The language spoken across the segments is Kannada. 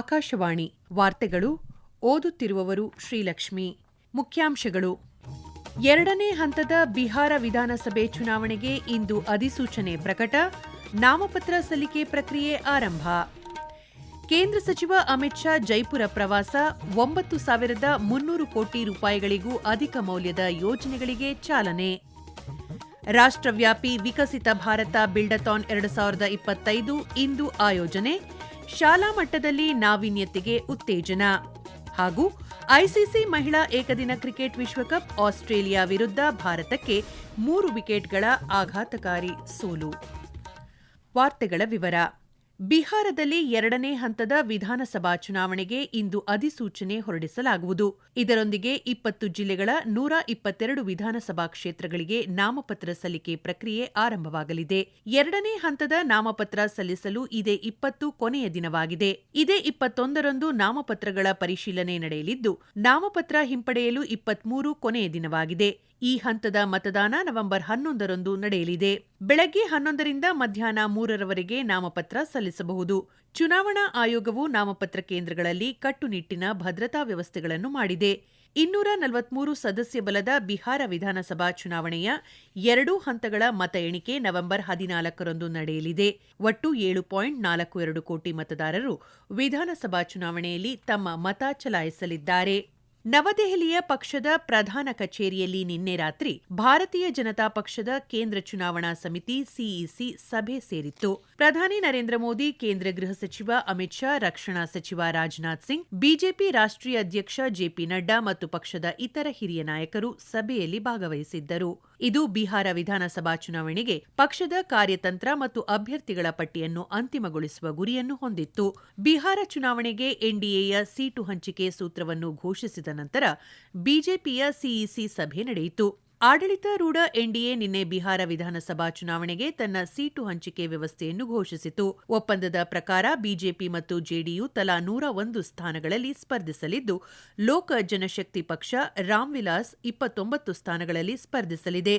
ಆಕಾಶವಾಣಿ ವಾರ್ತೆಗಳು ಓದುತ್ತಿರುವವರು ಶ್ರೀಲಕ್ಷ್ಮಿ. ಮುಖ್ಯಾಂಶಗಳು. ಎರಡನೇ ಹಂತದ ಬಿಹಾರ ವಿಧಾನಸಭೆ ಚುನಾವಣೆಗೆ ಇಂದು ಅಧಿಸೂಚನೆ ಪ್ರಕಟ. ನಾಮಪತ್ರ ಸಲ್ಲಿಕೆ ಪ್ರಕ್ರಿಯೆ ಆರಂಭ. ಕೇಂದ್ರ ಸಚಿವ ಅಮಿತ್ ಶಾ ಜೈಪುರ ಪ್ರವಾಸ ಒಂಬತ್ತು ಸಾವಿರದ ಮುನ್ನೂರು ಕೋಟಿ ರೂಪಾಯಿಗಳಿಗೂ ಅಧಿಕ ಮೌಲ್ಯದ ಯೋಜನೆಗಳಿಗೆ ಚಾಲನೆ. ರಾಷ್ಟ್ರವ್ಯಾಪಿ ವಿಕಸಿತ ಭಾರತ ಬಿಲ್ಡಥಾನ್ ಎರಡು ಸಾವಿರದ ಇಪ್ಪತ್ತೈದು ಇಂದು ಆಯೋಜನೆ. ಶಾಲಾ ಮಟ್ಟದಲ್ಲಿ ನಾವೀನ್ಯತೆಗೆ ಉತ್ತೇಜನ. ಹಾಗೂ ಐಸಿಸಿ ಮಹಿಳಾ ಏಕದಿನ ಕ್ರಿಕೆಟ್ ವಿಶ್ವಕಪ್ ಆಸ್ಟ್ರೇಲಿಯಾ ವಿರುದ್ಧ ಭಾರತಕ್ಕೆ ಮೂರು ವಿಕೆಟ್ಗಳ ಆಘಾತಕಾರಿ ಸೋಲು. ವಾರ್ತೆಗಳ ವಿವರ. ಬಿಹಾರದಲ್ಲಿ ಎರಡನೇ ಹಂತದ ವಿಧಾನಸಭಾ ಚುನಾವಣೆಗೆ ಇಂದು ಅಧಿಸೂಚನೆ ಹೊರಡಿಸಲಾಗುವುದು. ಇದರೊಂದಿಗೆ ಇಪ್ಪತ್ತು ಜಿಲ್ಲೆಗಳ ನೂರ ಇಪ್ಪತ್ತೆರಡು ವಿಧಾನಸಭಾ ಕ್ಷೇತ್ರಗಳಿಗೆ ನಾಮಪತ್ರ ಸಲ್ಲಿಕೆ ಪ್ರಕ್ರಿಯೆ ಆರಂಭವಾಗಲಿದೆ. ಎರಡನೇ ಹಂತದ ನಾಮಪತ್ರ ಸಲ್ಲಿಸಲು ಇದೇ ಇಪ್ಪತ್ತು ಕೊನೆಯ ದಿನವಾಗಿದೆ. ಇದೇ ಇಪ್ಪತ್ತೊಂದರಂದು ನಾಮಪತ್ರಗಳ ಪರಿಶೀಲನೆ ನಡೆಯಲಿದ್ದು, ನಾಮಪತ್ರ ಹಿಂಪಡೆಯಲು ಇಪ್ಪತ್ಮೂರು ಕೊನೆಯ ದಿನವಾಗಿದೆ. ಈ ಹಂತದ ಮತದಾನ ನವೆಂಬರ್ ಹನ್ನೊಂದರಂದು ನಡೆಯಲಿದೆ. ಬೆಳಗ್ಗೆ ಹನ್ನೊಂದರಿಂದ ಮಧ್ಯಾಹ್ನ ಮೂರರವರೆಗೆ ನಾಮಪತ್ರ ಸಲ್ಲಿಸಬಹುದು. ಚುನಾವಣಾ ಆಯೋಗವು ನಾಮಪತ್ರ ಕೇಂದ್ರಗಳಲ್ಲಿ ಕಟ್ಟುನಿಟ್ಟಿನ ಭದ್ರತಾ ವ್ಯವಸ್ಥೆಗಳನ್ನು ಮಾಡಿದೆ. ಇನ್ನೂರ ನಲವತ್ಮೂರು ಸದಸ್ಯ ಬಲದ ಬಿಹಾರ ವಿಧಾನಸಭಾ ಚುನಾವಣೆಯ ಎರಡೂ ಹಂತಗಳ ಮತ ಎಣಿಕೆ ನವೆಂಬರ್ ಹದಿನಾಲ್ಕರಂದು ನಡೆಯಲಿದೆ. ಒಟ್ಟು ಏಳು ಪಾಯಿಂಟ್ ನಾಲ್ಕು ಎರಡು ಕೋಟಿ ಮತದಾರರು ವಿಧಾನಸಭಾ ಚುನಾವಣೆಯಲ್ಲಿ ತಮ್ಮ ಮತ ಚಲಾಯಿಸಲಿದ್ದಾರೆ. ನವದೆಹಲಿಯ ಪಕ್ಷದ ಪ್ರಧಾನ ಕಚೇರಿಯಲ್ಲಿ ನಿನ್ನೆ ರಾತ್ರಿ ಭಾರತೀಯ ಜನತಾ ಪಕ್ಷದ ಕೇಂದ್ರ ಚುನಾವಣಾ ಸಮಿತಿ ಸಿಇಸಿ ಸಭೆ ಸೇರಿತ್ತು. ಪ್ರಧಾನಿ ನರೇಂದ್ರ ಮೋದಿ, ಕೇಂದ್ರ ಗೃಹ ಸಚಿವ ಅಮಿತ್ ಶಾ, ರಕ್ಷಣಾ ಸಚಿವ ರಾಜನಾಥ್ ಸಿಂಗ್, ಬಿಜೆಪಿ ರಾಷ್ಟ್ರೀಯ ಅಧ್ಯಕ್ಷ ಜೆಪಿ ನಡ್ಡಾ ಮತ್ತು ಪಕ್ಷದ ಇತರ ಹಿರಿಯ ನಾಯಕರು ಸಭೆಯಲ್ಲಿ ಭಾಗವಹಿಸಿದ್ದರು. ಇದು ಬಿಹಾರ ವಿಧಾನಸಭಾ ಚುನಾವಣೆಗೆ ಪಕ್ಷದ ಕಾರ್ಯತಂತ್ರ ಮತ್ತು ಅಭ್ಯರ್ಥಿಗಳ ಪಟ್ಟಿಯನ್ನು ಅಂತಿಮಗೊಳಿಸುವ ಗುರಿಯನ್ನು ಹೊಂದಿತ್ತು. ಬಿಹಾರ ಚುನಾವಣೆಗೆ ಎನ್ಡಿಎಯ ಸೀಟು ಹಂಚಿಕೆ ಸೂತ್ರವನ್ನು ಘೋಷಿಸಿದ ನಂತರ ಬಿಜೆಪಿಯ ಸಿಇಸಿ ಸಭೆ ನಡೆಯಿತು. ಆಡಳಿತಾರೂಢ ಎನ್ಡಿಎ ನಿನ್ನೆ ಬಿಹಾರ ವಿಧಾನಸಭಾ ಚುನಾವಣೆಗೆ ತನ್ನ ಸೀಟು ಹಂಚಿಕೆ ವ್ಯವಸ್ಥೆಯನ್ನು ಘೋಷಿಸಿತು. ಒಪ್ಪಂದದ ಪ್ರಕಾರ ಬಿಜೆಪಿ ಮತ್ತು ಜೆಡಿಯು ತಲಾ ನೂರ ಒಂದು ಸ್ಥಾನಗಳಲ್ಲಿ ಸ್ಪರ್ಧಿಸಲಿದ್ದು, ಲೋಕ ಜನಶಕ್ತಿ ಪಕ್ಷ ರಾಮ್ವಿಲಾಸ್ ಇಪ್ಪತ್ತೊಂಬತ್ತು ಸ್ಥಾನಗಳಲ್ಲಿ ಸ್ಪರ್ಧಿಸಲಿದೆ.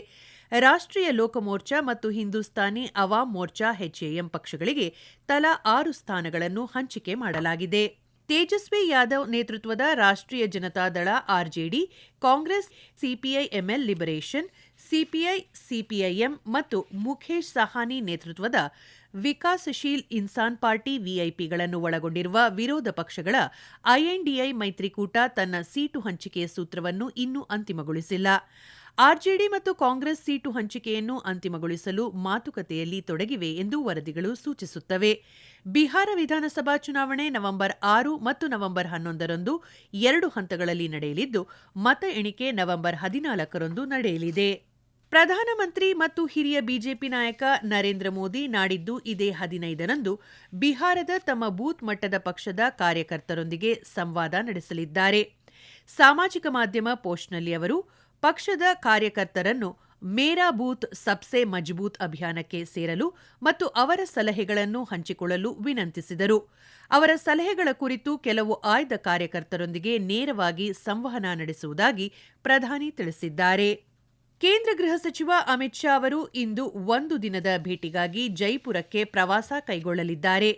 ರಾಷ್ಟ್ರೀಯ ಲೋಕಮೋರ್ಚಾ ಮತ್ತು ಹಿಂದೂಸ್ತಾನಿ ಅವಾಮ್ ಮೋರ್ಚಾ ಎಚ್ಎಎಂ ಪಕ್ಷಗಳಿಗೆ ತಲಾ ಆರು ಸ್ಥಾನಗಳನ್ನು ಹಂಚಿಕೆ ಮಾಡಲಾಗಿದೆ. ತೇಜಸ್ವಿ ಯಾದವ್ ನೇತೃತ್ವದ ರಾಷ್ಟ್ರೀಯ Janatadal RJD, Congress, CPI ML liberation, CPI, CPIM ಮತ್ತು ಮುಖೇಶ್ ಸಹಾನಿ ನೇತೃತ್ವದ ವಿಕಾಸಶೀಲ್ ಇನ್ಸಾನ್ ಪಾರ್ಟಿ ವಿಐಪಿಗಳನ್ನು ಒಳಗೊಂಡಿರುವ ವಿರೋಧ ಪಕ್ಷಗಳ ಐಎನ್ಡಿಐ ಮೈತ್ರಿಕೂಟ ತನ್ನ ಸೀಟು ಹಂಚಿಕೆ ಸೂತ್ರವನ್ನು ಇನ್ನೂ ಅಂತಿಮಗೊಳಿಸಿಲ್ಲ. ಆರ್ಜೆಡಿ ಮತ್ತು ಕಾಂಗ್ರೆಸ್ ಸೀಟು ಹಂಚಿಕೆಯನ್ನು ಅಂತಿಮಗೊಳಿಸಲು ಮಾತುಕತೆಯಲ್ಲಿ ತೊಡಗಿವೆ ಎಂದು ವರದಿಗಳು ಸೂಚಿಸುತ್ತವೆ. ಬಿಹಾರ ವಿಧಾನಸಭಾ ಚುನಾವಣೆ ನವೆಂಬರ್ ಆರು ಮತ್ತು ನವೆಂಬರ್ ಹನ್ನೊಂದರಂದು ಎರಡು ಹಂತಗಳಲ್ಲಿ ನಡೆಯಲಿದ್ದು, ಮತ ಎಣಿಕೆ ನವೆಂಬರ್ ಹದಿನಾಲ್ಕರಂದು ನಡೆಯಲಿದೆ. ಪ್ರಧಾನಮಂತ್ರಿ ಮತ್ತು ಹಿರಿಯ ಬಿಜೆಪಿ ನಾಯಕ ನರೇಂದ್ರ ಮೋದಿ ನಾಡಿದ್ದು ಇದೇ ಹದಿನೈದರಂದು ಬಿಹಾರದ ತಮ್ಮ ಬೂತ್ ಮಟ್ಟದ ಪಕ್ಷದ ಕಾರ್ಯಕರ್ತರೊಂದಿಗೆ ಸಂವಾದ ನಡೆಸಲಿದ್ದಾರೆ. ಸಾಮಾಜಿಕ ಮಾಧ್ಯಮ ಪೋಸ್ಟ್ನಲ್ಲಿ ಅವರು ಪಕ್ಷದ ಕಾರ್ಯಕರ್ತರನ್ನು ಮೇರಾ ಬೂತ್ ಸಬ್ಸೆ ಮಜಬೂತ್ ಅಭಿಯಾನಕ್ಕೆ ಸೇರಲು ಮತ್ತು ಅವರ ಸಲಹೆಗಳನ್ನು ಹಂಚಿಕೊಳ್ಳಲು ವಿನಂತಿಸಿದರು. ಅವರ ಸಲಹೆಗಳ ಕುರಿತು ಕೆಲವು ಆಯ್ದ ಕಾರ್ಯಕರ್ತರೊಂದಿಗೆ ನೇರವಾಗಿ ಸಂವಹನ ನಡೆಸುವುದಾಗಿ ಪ್ರಧಾನಿ ತಿಳಿಸಿದ್ದಾರೆ. ಕೇಂದ್ರ ಗೃಹ ಸಚಿವ ಅಮಿತ್ ಶಾ ಅವರು ಇಂದು ಒಂದು ದಿನದ ಭೇಟಿಗಾಗಿ ಜೈಪುರಕ್ಕೆ ಪ್ರವಾಸ ಕೈಗೊಳ್ಳಲಿದ್ದಾರೆ.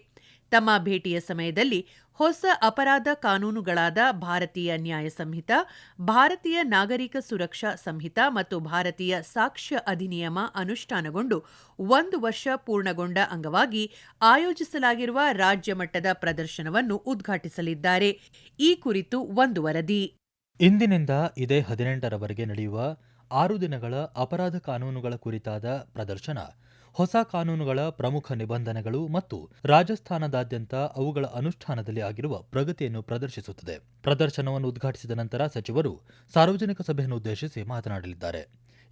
ತಮ್ಮ ಭೇಟಿಯ ಸಮಯದಲ್ಲಿ ಹೊಸ ಅಪರಾಧ ಕಾನೂನುಗಳಾದ ಭಾರತೀಯ ನ್ಯಾಯ ಸಂಹಿತ, ಭಾರತೀಯ ನಾಗರಿಕ ಸುರಕ್ಷಾ ಸಂಹಿತ ಮತ್ತು ಭಾರತೀಯ ಸಾಕ್ಷ್ಯ ಅಧಿನಿಯಮ ಅನುಷ್ಠಾನಗೊಂಡು ಒಂದು ವರ್ಷ ಪೂರ್ಣಗೊಂಡ ಅಂಗವಾಗಿ ಆಯೋಜಿಸಲಾಗಿರುವ ರಾಜ್ಯ ಮಟ್ಟದ ಪ್ರದರ್ಶನವನ್ನು ಉದ್ಘಾಟಿಸಲಿದ್ದಾರೆ. ಈ ಕುರಿತು ಒಂದು ವರದಿ. ಇಂದಿನಿಂದ ಇದೇ ಹದಿನೆಂಟರವರೆಗೆ ನಡೆಯುವ ಆರು ದಿನಗಳ ಅಪರಾಧ ಕಾನೂನುಗಳ ಕುರಿತಾದ ಪ್ರದರ್ಶನ ಹೊಸ ಕಾನೂನುಗಳ ಪ್ರಮುಖ ನಿಬಂಧನೆಗಳು ಮತ್ತು ರಾಜಸ್ಥಾನದಾದ್ಯಂತ ಅವುಗಳ ಅನುಷ್ಠಾನದಲ್ಲಿ ಆಗಿರುವ ಪ್ರಗತಿಯನ್ನು ಪ್ರದರ್ಶಿಸುತ್ತದೆ. ಪ್ರದರ್ಶನವನ್ನು ಉದ್ಘಾಟಿಸಿದ ನಂತರ ಸಚಿವರು ಸಾರ್ವಜನಿಕ ಸಭೆಯನ್ನು ಉದ್ದೇಶಿಸಿ ಮಾತನಾಡಲಿದ್ದಾರೆ.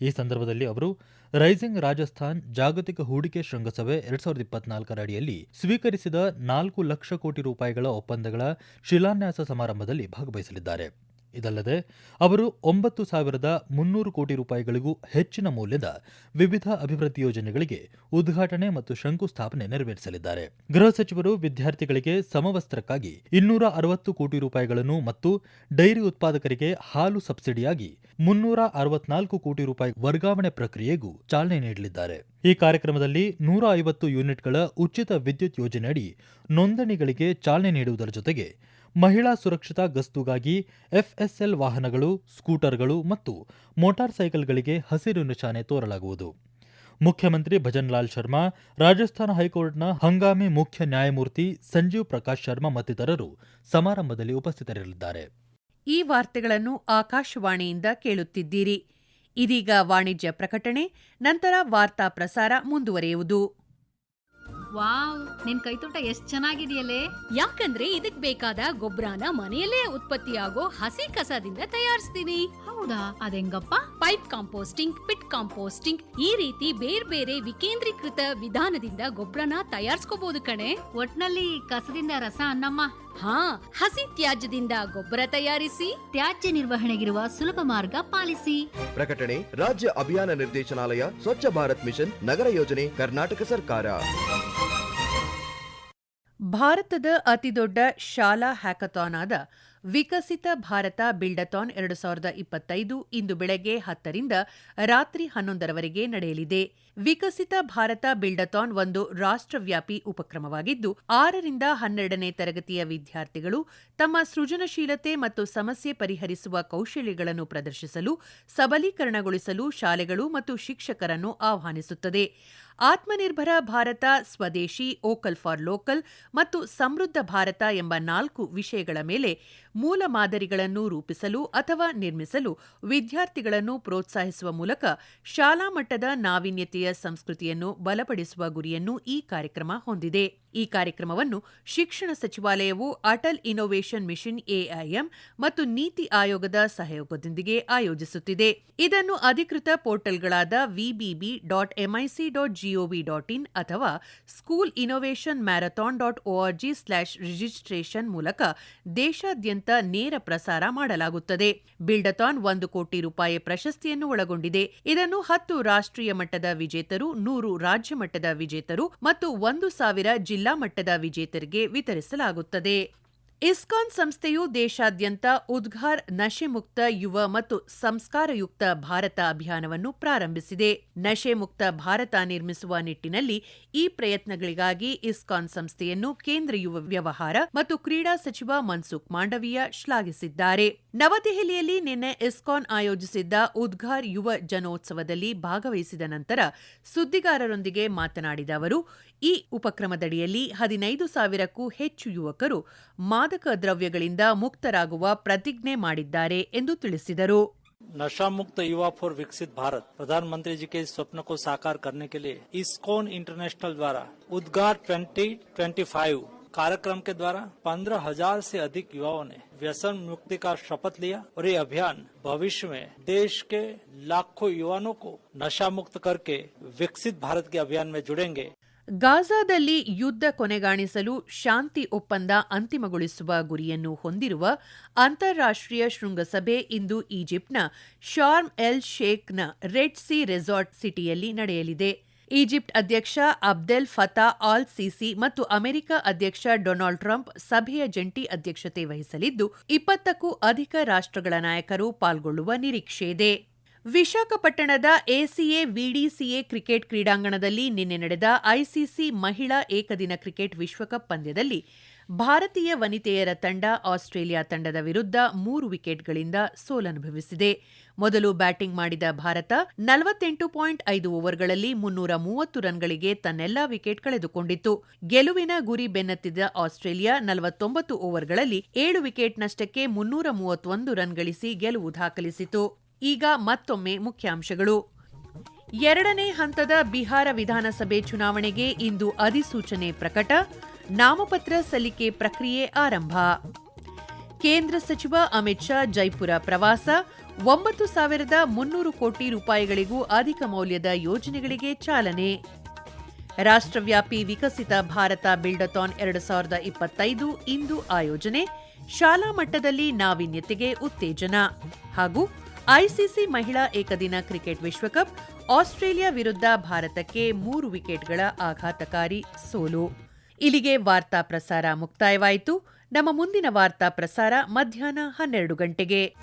ಈ ಸಂದರ್ಭದಲ್ಲಿ ಅವರು, ರೈಸಿಂಗ್ ರಾಜಸ್ಥಾನ್ ಜಾಗತಿಕ ಹೂಡಿಕೆ ಶೃಂಗಸಭೆ ಎರಡ್ ಸಾವಿರದ ಇಪ್ಪತ್ನಾಲ್ಕರ ಅಡಿಯಲ್ಲಿ ಸ್ವೀಕರಿಸಿದ ನಾಲ್ಕು ಲಕ್ಷ ಕೋಟಿ ರೂಪಾಯಿಗಳ ಒಪ್ಪಂದಗಳ ಶಿಲಾನ್ಯಾಸ ಸಮಾರಂಭದಲ್ಲಿ ಭಾಗವಹಿಸಲಿದ್ದಾರೆ. ಇದಲ್ಲದೆ, ಅವರು ಒಂಬತ್ತು ಸಾವಿರದ ಮುನ್ನೂರು ಕೋಟಿ ರೂಪಾಯಿಗಳಿಗೂ ಹೆಚ್ಚಿನ ಮೌಲ್ಯದ ವಿವಿಧ ಅಭಿವೃದ್ಧಿ ಯೋಜನೆಗಳಿಗೆ ಉದ್ಘಾಟನೆ ಮತ್ತು ಶಂಕುಸ್ಥಾಪನೆ ನೆರವೇರಿಸಲಿದ್ದಾರೆ. ಗೃಹ ಸಚಿವರು ವಿದ್ಯಾರ್ಥಿಗಳಿಗೆ ಸಮವಸ್ತ್ರಕ್ಕಾಗಿ ಇನ್ನೂರ ಅರವತ್ತು ಕೋಟಿ ರೂಪಾಯಿಗಳನ್ನು ಮತ್ತು ಡೈರಿ ಉತ್ಪಾದಕರಿಗೆ ಹಾಲು ಸಬ್ಸಿಡಿಯಾಗಿ ಮುನ್ನೂರ ಅರವತ್ನಾಲ್ಕು ಕೋಟಿ ರೂಪಾಯಿ ವರ್ಗಾವಣೆ ಪ್ರಕ್ರಿಯೆಗೂ ಚಾಲನೆ ನೀಡಲಿದ್ದಾರೆ. ಈ ಕಾರ್ಯಕ್ರಮದಲ್ಲಿ ನೂರ ಐವತ್ತು ಯೂನಿಟ್ಗಳ ಉಚಿತ ವಿದ್ಯುತ್ ಯೋಜನೆಯಡಿ ನೋಂದಣಿಗಳಿಗೆ ಚಾಲನೆ ನೀಡುವುದರ ಜೊತೆಗೆ ಮಹಿಳಾ ಸುರಕ್ಷತಾ ಗಸ್ತುಗಾಗಿ ಎಫ್ಎಸ್ಎಲ್ ವಾಹನಗಳು, ಸ್ಕೂಟರ್ಗಳು ಮತ್ತು ಮೋಟಾರ್ ಸೈಕಲ್ಗಳಿಗೆ ಹಸಿರು ನಿಶಾನೆ ತೋರಲಾಗುವುದು. ಮುಖ್ಯಮಂತ್ರಿ ಭಜನ್ ಲಾಲ್ ಶರ್ಮಾ, ರಾಜಸ್ಥಾನ ಹೈಕೋರ್ಟ್ನ ಹಂಗಾಮಿ ಮುಖ್ಯ ನ್ಯಾಯಮೂರ್ತಿ ಸಂಜೀವ್ ಪ್ರಕಾಶ್ ಶರ್ಮಾ ಮತ್ತಿತರರು ಸಮಾರಂಭದಲ್ಲಿ ಉಪಸ್ಥಿತರಿರಲಿದ್ದಾರೆ. ಈ ವಾರ್ತೆಗಳನ್ನು ಆಕಾಶವಾಣಿಯಿಂದ ಕೇಳುತ್ತಿದ್ದೀರಿ. ಇದೀಗ ವಾಣಿಜ್ಯ ಪ್ರಕಟಣೆ, ನಂತರ ವಾರ್ತಾ ಪ್ರಸಾರ ಮುಂದುವರಿಯುವುದು. ವಾವ್ ನಿನ್ ಕೈತೋಟ ಎಷ್ಟ್ ಚೆನ್ನಾಗಿದೆಯಲ್ಲೇ. ಯಾಕಂದ್ರೆ ಇದಕ್ ಬೇಕಾದ ಗೊಬ್ಬರನ ಮನೆಯಲ್ಲೇ ಉತ್ಪತ್ತಿಯಾಗೋ ಹಸಿ ಕಸದಿಂದ ತಯಾರಿಸ್ತೀನಿ. ಹೌದಾ? ಅದೆಂಗಪ್ಪ? ಪೈಪ್ ಕಾಂಪೋಸ್ಟಿಂಗ್ ಪಿಟ್ ಕಾಂಪೋಸ್ಟಿಂಗ್ ಈ ರೀತಿ ಬೇರೆ ಬೇರೆ ವಿಕೇಂದ್ರೀಕೃತ ವಿಧಾನದಿಂದ ಗೊಬ್ಬರನ ತಯಾರಿಸ್ಕೋಬಹುದು ಕಣೆ. ಒಟ್ನಲ್ಲಿ ಕಸದಿಂದ ರಸ ಅನ್ನಮ್ಮ. ಹಾ ಹಸಿ ತ್ಯಾಜ್ಯದಿಂದ ಗೊಬ್ಬರ ತಯಾರಿಸಿ ತ್ಯಾಜ್ಯ ನಿರ್ವಹಣೆಗಿರುವ ಸುಲಭ ಮಾರ್ಗ ಪಾಲಿಸಿ. ಪ್ರಕಟಣೆ ರಾಜ್ಯ ಅಭಿಯಾನ ನಿರ್ದೇಶನಾಲಯ ಸ್ವಚ್ಛ ಭಾರತ್ ಮಿಷನ್ ನಗರ ಯೋಜನೆ ಕರ್ನಾಟಕ ಸರ್ಕಾರ. ಭಾರತದ ಅತಿದೊಡ್ಡ ಶಾಲಾ ಹ್ಯಾಕಥಾನ್ ಆದ ವಿಕಸಿತ ಭಾರತ ಬಿಲ್ಡಥಾನ್ ಎರಡು ಸಾವಿರದ ಇಪ್ಪತ್ತೈದು ಇಂದು ಬೆಳಗ್ಗೆ ಹತ್ತರಿಂದ ರಾತ್ರಿ ಹನ್ನೊಂದರವರೆಗೆ ನಡೆಯಲಿದೆ. ವಿಕಸಿತ ಭಾರತ ಬಿಲ್ಡಥಾನ್ ಒಂದು ರಾಷ್ಟ್ರವ್ಯಾಪಿ ಉಪಕ್ರಮವಾಗಿದ್ದು, ಆರರಿಂದ ಹನ್ನೆರಡನೇ ತರಗತಿಯ ವಿದ್ಯಾರ್ಥಿಗಳು ತಮ್ಮ ಸೃಜನಶೀಲತೆ ಮತ್ತು ಸಮಸ್ಯೆ ಪರಿಹರಿಸುವ ಕೌಶಲ್ಯಗಳನ್ನು ಪ್ರದರ್ಶಿಸಲು, ಸಬಲೀಕರಣಗೊಳಿಸಲು ಶಾಲೆಗಳು ಮತ್ತು ಶಿಕ್ಷಕರನ್ನು ಆಹ್ವಾನಿಸುತ್ತದೆ. ಆತ್ಮನಿರ್ಭರ ಭಾರತ, ಸ್ವದೇಶಿ, ಓಕಲ್ ಫಾರ್ ಲೋಕಲ್ ಮತ್ತು ಸಮೃದ್ಧ ಭಾರತ ಎಂಬ ನಾಲ್ಕು ವಿಷಯಗಳ ಮೇಲೆ ಮೂಲ ಮಾದರಿಗಳನ್ನು ರೂಪಿಸಲು ಅಥವಾ ನಿರ್ಮಿಸಲು ವಿದ್ಯಾರ್ಥಿಗಳನ್ನು ಪ್ರೋತ್ಸಾಹಿಸುವ ಮೂಲಕ ಶಾಲಾ ಮಟ್ಟದ ನಾವೀನ್ಯತೆಯ ಸಂಸ್ಕೃತಿಯನ್ನು ಬಲಪಡಿಸುವ ಗುರಿಯನ್ನು ಈ ಕಾರ್ಯಕ್ರಮ ಹೊಂದಿದೆ. ಈ ಕಾರ್ಯಕ್ರಮವನ್ನು ಶಿಕ್ಷಣ ಸಚಿವಾಲಯವು ಅಟಲ್ ಇನ್ನೋವೇಷನ್ ಮಿಷನ್ ಎಐಎಂ ಮತ್ತು ನೀತಿ ಆಯೋಗದ ಸಹಯೋಗದೊಂದಿಗೆ ಆಯೋಜಿಸುತ್ತಿದೆ. ಇದನ್ನು ಅಧಿಕೃತ ಪೋರ್ಟಲ್ಗಳಾದ VBB dot MIC dot GOV dot in ಅಥವಾ school innovation marathon dot ORG slash registration ಮೂಲಕ ದೇಶಾದ್ಯಂತ ನೇರ ಪ್ರಸಾರ ಮಾಡಲಾಗುತ್ತದೆ. ಬಿಲ್ಡಥಾನ್ ಒಂದು ಕೋಟಿ ರೂಪಾಯಿ ಪ್ರಶಸ್ತಿಯನ್ನು ಒಳಗೊಂಡಿದೆ. ಇದನ್ನು ಹತ್ತು ರಾಷ್ಟ್ರೀಯ ಮಟ್ಟದ ವಿಜೇತರು, ನೂರು ರಾಜ್ಯ ಮಟ್ಟದ ವಿಜೇತರು ಮತ್ತು ಒಂದು ಸಾವಿರ ಜಿಲ್ಲಾ ಮಟ್ಟದ ವಿಜೇತರಿಗೆ ವಿತರಿಸಲಾಗುತ್ತದೆ. ಇಸ್ಕಾನ್ ಸಂಸ್ಥೆಯು ದೇಶಾದ್ಯಂತ ಉದ್ಘಾರ್ ನಶೆ ಮುಕ್ತ ಯುವ ಮತ್ತು ಸಂಸ್ಕಾರಯುಕ್ತ ಭಾರತ ಅಭಿಯಾನವನ್ನು ಪ್ರಾರಂಭಿಸಿದೆ. ನಶೆ ಮುಕ್ತ ಭಾರತ ನಿರ್ಮಿಸುವ ನಿಟ್ಟಿನಲ್ಲಿ ಈ ಪ್ರಯತ್ನಗಳಿಗಾಗಿ ಇಸ್ಕಾನ್ ಸಂಸ್ಥೆಯನ್ನು ಕೇಂದ್ರ ಯುವ ವ್ಯವಹಾರ ಮತ್ತು ಕ್ರೀಡಾ ಸಚಿವ ಮನ್ಸುಖ್ ಮಾಂಡವೀಯ ಶ್ಲಾಘಿಸಿದ್ದಾರೆ. ನವದೆಹಲಿಯಲ್ಲಿ ನಿನ್ನೆ ಇಸ್ಕಾನ್ ಆಯೋಜಿಸಿದ್ದ ಉದ್ಘಾರ್ ಯುವ ಜನೋತ್ಸವದಲ್ಲಿ ಭಾಗವಹಿಸಿದ ನಂತರ ಸುದ್ದಿಗಾರರೊಂದಿಗೆ ಮಾತನಾಡಿದ ಅವರು, ಈ ಉಪಕ್ರಮದಡಿಯಲ್ಲಿ ಹದಿನೈದು ಸಾವಿರಕ್ಕೂ ಹೆಚ್ಚು ಯುವಕರು ಮಾದಕ ದ್ರವ್ಯಗಳಿಂದ ಮುಕ್ತರಾಗುವ ಪ್ರತಿಜ್ಞೆ ಮಾಡಿದ್ದಾರೆ ಎಂದು ತಿಳಿಸಿದರು नशा मुक्त युवा फॉर विकसित भारत प्रधानमंत्री जी के इस स्वप्न को साकार करने के लिए इस्कॉन इंटरनेशनल द्वारा उद्गार 2025 कार्यक्रम के द्वारा पंद्रह हजार से अधिक युवाओं ने व्यसन मुक्ति का शपथ लिया और ये अभियान भविष्य में देश के लाखों युवाओं को नशा मुक्त करके विकसित भारत के अभियान में जुड़ेंगे ಗಾಜಾದಲ್ಲಿ ಯುದ್ಧ ಕೊನೆಗಾಣಿಸಲು ಶಾಂತಿ ಒಪ್ಪಂದ ಅಂತಿಮಗೊಳಿಸುವ ಗುರಿಯನ್ನು ಹೊಂದಿರುವ ಅಂತಾರಾಷ್ಟ್ರೀಯ ಶೃಂಗಸಭೆ ಇಂದು ಈಜಿಪ್ಟ್ನ ಶಾರ್ಮ್ ಎಲ್ ಶೇಖ್ನ ರೆಡ್ ಸಿ ರೆಸಾರ್ಟ್ ಸಿಟಿಯಲ್ಲಿ ನಡೆಯಲಿದೆ. ಈಜಿಪ್ಟ್ ಅಧ್ಯಕ್ಷ ಅಬ್ದೆಲ್ ಫತಾ ಆಲ್ ಸಿಸಿ ಮತ್ತು ಅಮೆರಿಕ ಅಧ್ಯಕ್ಷ ಡೊನಾಲ್ಡ್ ಟ್ರಂಪ್ ಸಭೆಯ ಜಂಟಿ ಅಧ್ಯಕ್ಷತೆ ವಹಿಸಲಿದ್ದು, ಇಪ್ಪತ್ತಕ್ಕೂ ಅಧಿಕ ರಾಷ್ಟ್ರಗಳ ನಾಯಕರು ಪಾಲ್ಗೊಳ್ಳುವ ನಿರೀಕ್ಷೆಯಿದೆ ವಿಶಾಖಪಟ್ಟಣದ ಎಸಿಎ, ವಿಡಿಸಿಎ ಕ್ರಿಕೆಟ್ ಕ್ರೀಡಾಂಗಣದಲ್ಲಿ ನಿನ್ನೆ ನಡೆದ ಐಸಿಸಿ ಮಹಿಳಾ ಏಕದಿನ ಕ್ರಿಕೆಟ್ ವಿಶ್ವಕಪ್ ಪಂದ್ಯದಲ್ಲಿ ಭಾರತೀಯ ವನಿತೆಯರ ತಂಡ ಆಸ್ಟ್ರೇಲಿಯಾ ತಂಡದ ವಿರುದ್ಧ ಮೂರು ವಿಕೆಟ್ಗಳಿಂದ ಸೋಲನುಭವಿಸಿದೆ. ಮೊದಲು ಬ್ಯಾಟಿಂಗ್ ಮಾಡಿದ ಭಾರತ ನಲವತ್ತೆಂಟು ಪಾಯಿಂಟ್ ಐದು ಓವರ್ಗಳಲ್ಲಿ ಮುನ್ನೂರ ಮೂವತ್ತು ರನ್ಗಳಿಗೆ ತನ್ನೆಲ್ಲಾ ವಿಕೆಟ್ ಕಳೆದುಕೊಂಡಿತ್ತು. ಗೆಲುವಿನ ಗುರಿ ಬೆನ್ನತ್ತಿದ ಆಸ್ಟ್ರೇಲಿಯಾ ನಲವತ್ತೊಂಬತ್ತು ಓವರ್ಗಳಲ್ಲಿ ಏಳು ವಿಕೆಟ್ ನಷ್ಟಕ್ಕೆ ಮುನ್ನೂರ ಮೂವತ್ತೊಂದು ರನ್ ಗಳಿಸಿ ಗೆಲುವು ದಾಖಲಿಸಿತು. ಈಗ ಮತ್ತೊಮ್ಮೆ ಮುಖ್ಯಾಂಶಗಳು. ಎರಡನೇ ಹಂತದ ಬಿಹಾರ ವಿಧಾನಸಭೆ ಚುನಾವಣೆಗೆ ಇಂದು ಅಧಿಸೂಚನೆ ಪ್ರಕಟ, ನಾಮಪತ್ರ ಸಲ್ಲಿಕೆ ಪ್ರಕ್ರಿಯೆ ಆರಂಭ. ಕೇಂದ್ರ ಸಚಿವ ಅಮಿತ್ ಶಾ ಜೈಪುರ ಪ್ರವಾಸ, ಒಂಬತ್ತು ಸಾವಿರದ ಮುನ್ನೂರು ಕೋಟಿ ರೂಪಾಯಿಗಳಿಗೂ ಅಧಿಕ ಮೌಲ್ಯದ ಯೋಜನೆಗಳಿಗೆ ಚಾಲನೆ. ರಾಷ್ಟ್ರವ್ಯಾಪಿ ವಿಕಸಿತ ಭಾರತ ಬಿಲ್ಡಥಾನ್ ಎರಡು ಸಾವಿರದ ಇಪ್ಪತ್ತೈದು ಇಂದು ಆಯೋಜನೆ, ಶಾಲಾ ಮಟ್ಟದಲ್ಲಿ ನಾವೀನ್ಯತೆಗೆ ಉತ್ತೇಜನ ಹಾಗೂ ಐಸಿಸಿ ಮಹಿಳಾ ಏಕದಿನ ಕ್ರಿಕೆಟ್ ವಿಶ್ವಕಪ್, ಆಸ್ಟ್ರೇಲಿಯಾ ವಿರುದ್ಧ ಭಾರತಕ್ಕೆ ಮೂರು ವಿಕೆಟ್ಗಳ ಆಘಾತಕಾರಿ ಸೋಲು. ಇಲ್ಲಿಗೆ ವಾರ್ತಾ ಪ್ರಸಾರ ಮುಕ್ತಾಯವಾಯಿತು. ನಮ್ಮ ಮುಂದಿನ ವಾರ್ತಾ ಪ್ರಸಾರ ಮಧ್ಯಾಹ್ನ ಹನ್ನೆರಡು ಗಂಟೆಗೆ.